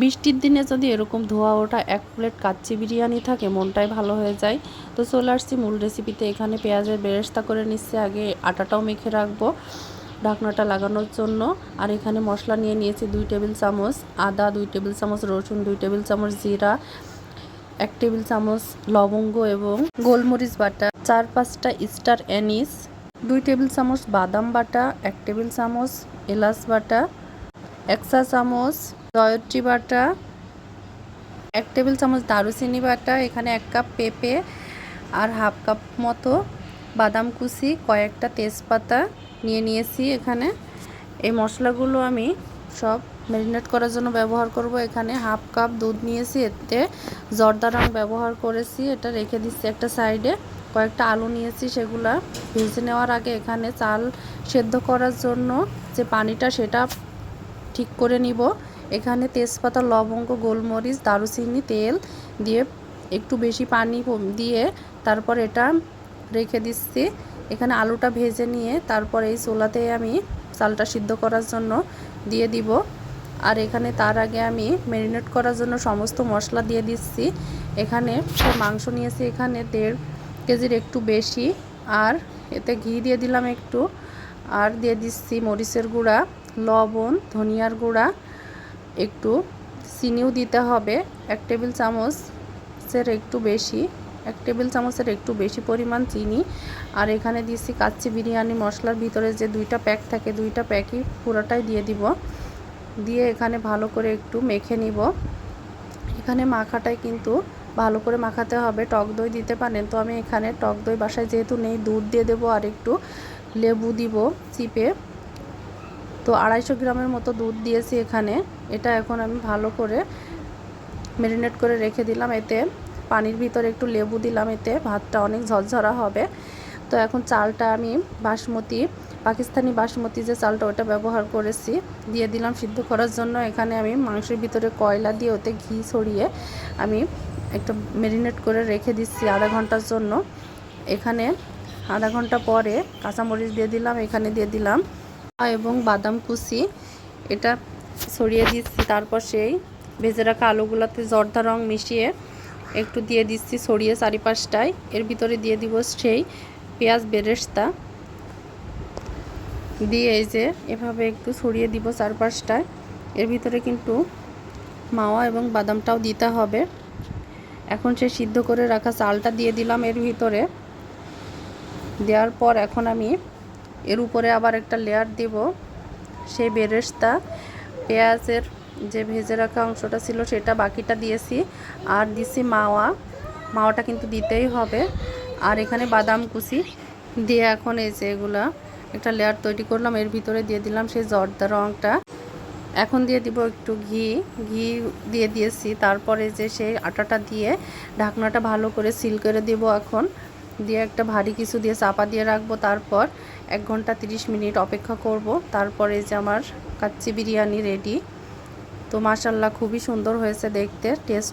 বৃষ্টির দিনে যদি এরকম ধোয়া ওঠা এক প্লেট কাচ্চি বিরিয়ানি থাকে, মনটাই ভালো হয়ে যায়। তো চলে আসছি মূল রেসিপিতে এখানে পেঁয়াজের বেরেস্তা করে নিচ্ছে। আগে আটাটাও মেখে রাখব ঢাকনাটা লাগানোর জন্য। আর এখানে মশলা নিয়ে নিয়েছি দুই টেবিল চামচ আদা, দুই টেবিল চামচ রসুন, দুই টেবিল চামচ জিরা, এক টেবিল চামচ লবঙ্গ এবং গোলমরিচ বাটা, চার পাঁচটা স্টার অ্যানিস, দুই টেবিল চামচ বাদাম বাটা, এক টেবিল চামচ এলাচ বাটা, এক চা চামচ জয়ত্রী বাটা, এক টেবিল চামচ দারুচিনি বাটা, এখানে এক কাপ পেঁপে আর হাফ কাপ মতো বাদাম কুচি, কয়েকটা তেজপাতা নিয়ে নিয়েছি এখানে। এই মশলাগুলো আমি সব ম্যারিনেট করার জন্য ব্যবহার করব। এখানে হাফ কাপ দুধ নিয়েছি, এতে জর্দা রং ব্যবহার করেছি। এটা রেখে দিচ্ছি একটা সাইডে। কয়েকটা আলু নিয়েছি, সেগুলা ভেজে নেওয়ার আগে এখানে চাল সেদ্ধ করার জন্য যে পানিটা, সেটা ঠিক করে নিব। এখানে তেজপাতা, লবঙ্গ, গোলমরিচ, দারুচিনি, তেল দিয়ে একটু বেশি পানি দিয়ে তারপর এটা রেখে দিচ্ছি। এখানে আলুটা ভেজে নিয়ে তারপর এই চোলাতে আমি চালটা সিদ্ধ করার জন্য দিয়ে দিব। আর এখানে তার আগে আমি ম্যারিনেট করার জন্য সমস্ত মশলা দিয়ে দিচ্ছি। এখানে সে মাংস নিয়েছি এখানে দেড় কেজির একটু বেশি। আর এতে ঘি দিয়ে দিলাম একটু। আর দিয়ে দিচ্ছি মরিচের গুঁড়া, লবণ, ধনিয়ার গুঁড়া একটু চিনিও দিতে হবে। এক টেবিল চামচের একটু বেশি, এক টেবিল চামচের একটু বেশি পরিমাণ চিনি। আর এখানে দিচ্ছি কাচ্চি বিরিয়ানি মশলার ভিতরে যে দুইটা প্যাক থাকে, দুইটা প্যাকই পুরোটাই দিয়ে দিব। দিয়ে এখানে ভালো করে একটু মেখে নিব। এখানে মাখাটাই কিন্তু ভালো করে মাখাতে হবে। টক দই দিতে পারেন, তো আমি এখানে টক দই বাসায় যেহেতু নেই, দুধ দিয়ে দেবো আর একটু লেবু দিব চিপে। তো আড়াইশো গ্রামের মতো দুধ দিয়েছি এখানে। এটা এখন আমি ভালো করে ম্যারিনেট করে রেখে দিলাম এতে। পানির ভিতরে একটু লেবু দিলাম এতে, ভাতটা অনেক ঝরঝরা হবে। তো এখন চালটা আমি বাসমতি, পাকিস্তানি বাসমতি যে চালটা ওটা ব্যবহার করেছি, দিয়ে দিলাম সিদ্ধ করার জন্য। এখানে আমি মাংসের ভিতরে কয়লা দিয়ে ওতে ঘি ছড়িয়ে আমি একটা ম্যারিনেট করে রেখে দিচ্ছি আধা ঘণ্টার জন্য। এখানে আধা ঘণ্টা পরে কাঁচামরিচ দিয়ে দিলাম, এখানে দিয়ে দিলাম। এবং বাদাম কুচি। এটা ছড়িয়ে দিচ্ছি, তারপর সেই ভেজে রাখা আলুগুলোতে জর্দা রং মিশিয়ে একটু দিয়ে দিচ্ছি ছড়িয়ে চারিপাশটায়। এর ভিতরে দিয়ে দিব সেই পেঁয়াজ বেরেস্তা। দিয়ে এই যে এভাবে একটু ছড়িয়ে দিব চারপাশটায়। এর ভিতরে কিন্তু মাওয়া এবং বাদামটাও দিতে হবে। এখন সে সিদ্ধ করে রাখা চালটা দিয়ে দিলাম এর ভিতরে। দেওয়ার পর এখন আমি এর উপরে আবার একটা লেয়ার দিব। সেই বেরেস্তা, পেঁয়াজের যে ভেজে রাখা অংশটা ছিল সেটা বাকিটা দিয়েছি। আর দিছি মাওয়া। মাওয়াটা কিন্তু দিতেই হবে। আর এখানে বাদাম কুচি দিয়ে এখন এই যে এগুলা একটা লেয়ার তৈরি করলাম। এর ভিতরে দিয়ে দিলাম সেই জর্দা রঙটা এখন দিয়ে দিব একটু ঘি। ঘি দিয়ে দিয়েছি। তারপরে যে সেই আটাটা দিয়ে ঢাকনাটা ভালো করে সিল করে দিব এখন। দিয়ে একটা ভারী কিছু দিয়ে চাপা দিয়ে রাখব। তারপর এক ঘণ্টা 30 মিনিট অপেক্ষা করব। তারপরে যে আমার কাচ্চি বিরিয়ানি রেডি তো মাশাল্লাহ খুবই সুন্দর হয়েছে দেখতে টেস্ট